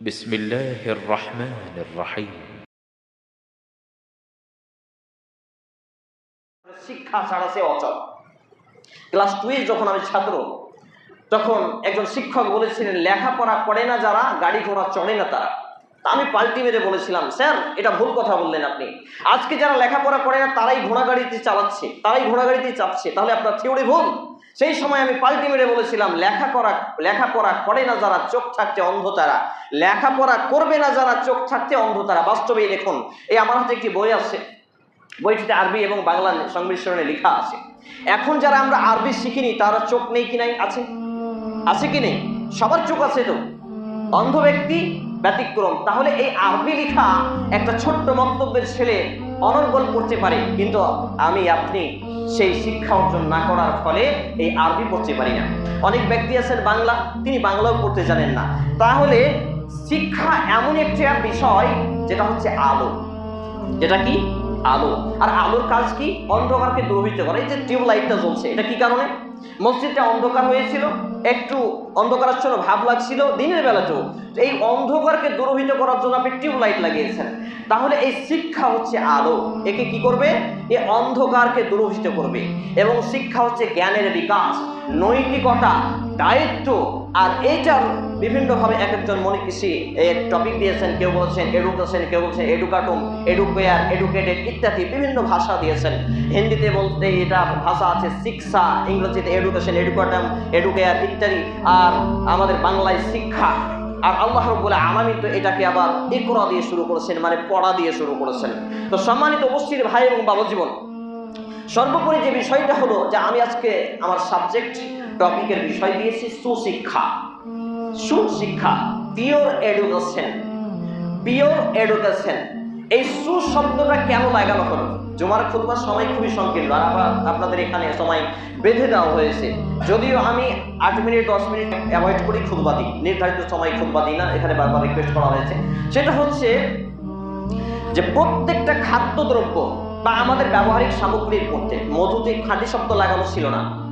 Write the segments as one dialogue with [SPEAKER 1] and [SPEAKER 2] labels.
[SPEAKER 1] بسم الله الرحمن الرحيم
[SPEAKER 2] শিক্ষা ছাড়া সে অচল ক্লাস টুয়ে যখন আমি ছাত্র তখন একজন শিক্ষক বলেছিলেন লেখাপড়া করে না যারা গাড়ি ঘোড়া চড়ে না তারা তা আমি পাল্টি মেরে বলেছিলাম স্যার এটা ভুল কথা বললেন আপনি আজকে যারা লেখাপড়া করে না তারাই ঘোড়া গাড়িতে চালাচ্ছে তারাই ঘোড়া গাড়িতে চাপছে তাহলে আপনার থিওরি ভুল সেই সময় আমি পাল্টি মেরে বলেছিলাম, লেখা করা লেখাপড়া করে না যারা চোখ থাকতে অন্ধ তারা। লেখাপড়া করবে না যারা চোখ থাকতে অন্ধ তারা। বাস্তবেই দেখুন, এই আমার হাতে একটি বই আছে। বইটিতে আরবি এবং বাংলা সংমিশ্রণে লেখা আছে। এখন যারা আমরা আরবি শিখিনি, তারা চোখ নেই কি নাই? আছে। আছে কি নেই? সবার চোখ আছে তো। অন্ধ ব্যক্তি ব্যতিক্রম। তাহলে এই আরবি লেখা একটা ছোট্ট মন্তব্যের ছেলে অনর্গল করতে পারে। কিন্তু আমি, আপনি সেই শিক্ষা অর্জন না করার ফলে এই আরবি পড়তে পারি না। অনেক ব্যক্তি আছেন বাংলা, তিনি বাংলাও পড়তে জানেন না। তাহলে শিক্ষা এমন একটি বিষয়, যেটা হচ্ছে আলো। যেটা কি? আলো। আর আলোর কাজ কি? অন্ধকারকে দূরভূত করে। এই যে টিউবলাইটটা জ্বলছে, এটা কি কারণে? মসজিদটা অন্ধকার হয়েছিল, একটু অন্ধকারাচ্ছন্ন ভাব লাগছিল দিনের বেলাতেও এই অন্ধকারকে দূরভূত করার জন্য আপনি টিউব লাইট লাগিয়েছেন। তাহলে এই শিক্ষা হচ্ছে আলো। একে কি করবে? এ অন্ধকারকে দূরভূত করবে। এবং শিক্ষা হচ্ছে জ্ঞানের বিকাশ, নৈতিকতা, দায়িত্ব। আর এইটার বিভিন্নভাবে এক একজন মনে কৃষি এর টপিক দিয়েছেন, কেউ বলছেন এডুকেশন কেউ বলছেন এডুকাটুম এডুকেয়ার এডুকেটেড ইত্যাদি বিভিন্ন ভাষা দিয়েছেন। হিন্দিতে বলতে এটা ভাষা আছে শিক্ষা, ইংরেজিতে এডুকেশন এডুকাটাম এডুকেয়ার ইত্যাদি। আর আমাদের বাংলায় শিক্ষা। আর আল্লাহ রব্বুল আলামিন তো এটাকে আবার ইকরা দিয়ে শুরু করেছেন মানে পড়া দিয়ে শুরু করেছেন। তো সম্মানিত উপস্থিত ভাই এবং বাবা জীবন সর্বোপরি যে বিষয়টা হলো যে আমি আজকে আমার সাবজেক্ট টপিকের বিষয় দিয়েছি সুশিক্ষা। সুশিক্ষা পিওর এডুকেশন পিওর এডুকেশন এই সু শব্দটা কেন লাগানো হলো? জুমার খুতবার সময় খুবই সংকীর্ণ। আর আপনাদের এখানে সময় বেঁধে দেওয়া হয়েছে। যদিও আমি আট মিনিট, দশ মিনিট অ্যাভয়েড করি খুতবা দিই। নির্ধারিত সময় খুতবা দিই না, এখানে বারবার রিকোয়েস্ট করা হয়েছে। সেটা হচ্ছে যে প্রত্যেকটা খাদ্যদ্রব্য বা আমাদের ব্যবহারিক সামগ্রীর মধ্যে মধুতে খাঁটি শব্দ লাগানো ছিল না।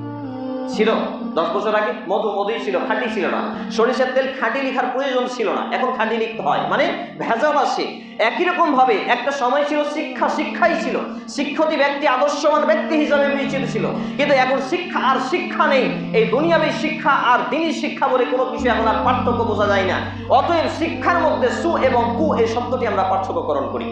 [SPEAKER 2] ছিল। দশ বছর আগে মধু মধুই ছিল, খাঁটি ছিল না। সরিষার তেল খাঁটি লিখার প্রয়োজন ছিল না, এখন খাঁটি লিখতে হয়। মানে ভেজাল আসে একই রকম ভাবে একটা সময় ছিল শিক্ষা, শিক্ষাই ছিল। শিক্ষিত ব্যক্তি আদর্শমান ব্যক্তি হিসাবে বিবেচিত ছিল। কিন্তু এখন শিক্ষা আর শিক্ষা নেই। এই দুনিয়াবী শিক্ষা আর দিনী শিক্ষা বলে কোনো কিছু এখন আর পার্থক্য বোঝা যায় না। অতএব শিক্ষার মধ্যে সু এবং কু এই শব্দটি আমরা পার্থক্যকরণ করি।